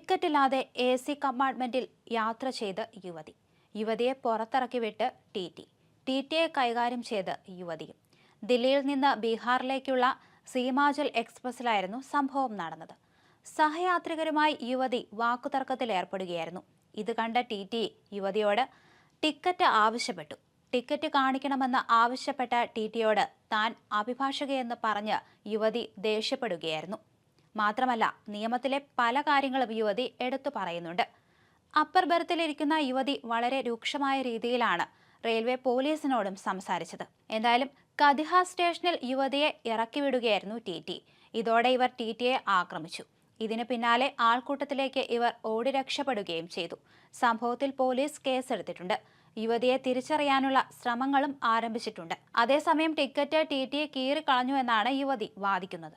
ടിക്കറ്റില്ലാതെ A C കമ്പാർട്ട്മെന്റിൽ യാത്ര ചെയ്ത് യുവതി. യുവതിയെ പുറത്തിറക്കി വിട്ട് ടി ടി. ടി ടിയെ കൈകാര്യം ചെയ്ത് യുവതിയും. ദില്ലിയിൽ നിന്ന് ബീഹാറിലേക്കുള്ള സീമാചൽ എക്സ്പ്രസിലായിരുന്നു സംഭവം നടന്നത്. സഹയാത്രികരുമായി യുവതി വാക്കുതർക്കത്തിൽ ഏർപ്പെടുകയായിരുന്നു. ഇത് കണ്ട ടി ടി യുവതിയോട് ടിക്കറ്റ് ആവശ്യപ്പെട്ടു. ടിക്കറ്റ് കാണിക്കണമെന്ന് ആവശ്യപ്പെട്ട ടി ടിയോട് താൻ അഭിഭാഷകയെന്ന് പറഞ്ഞ് യുവതി ദേഷ്യപ്പെടുകയായിരുന്നു. മാത്രമല്ല നിയമത്തിലെ പല കാര്യങ്ങളും യുവതി എടുത്തു പറയുന്നുണ്ട്. അപ്പർ ബർത്തിലിരിക്കുന്ന യുവതി വളരെ രൂക്ഷമായ രീതിയിലാണ് റെയിൽവേ പോലീസിനോടും സംസാരിച്ചത്. എന്തായാലും കതിഹ സ്റ്റേഷനിൽ യുവതിയെ ഇറക്കിവിടുകയായിരുന്നു ടി ടി. ഇതോടെ ഇവർ ടി ടിയെ ആക്രമിച്ചു. ഇതിന് പിന്നാലെ ആൾക്കൂട്ടത്തിലേക്ക് ഇവർ ഓടി രക്ഷപ്പെടുകയും ചെയ്തു. സംഭവത്തിൽ പോലീസ് കേസെടുത്തിട്ടുണ്ട്. യുവതിയെ തിരിച്ചറിയാനുള്ള ശ്രമങ്ങളും ആരംഭിച്ചിട്ടുണ്ട്. അതേസമയം ടിക്കറ്റ് ടി ടിയെ കീറിക്കളഞ്ഞു എന്നാണ് യുവതി വാദിക്കുന്നത്.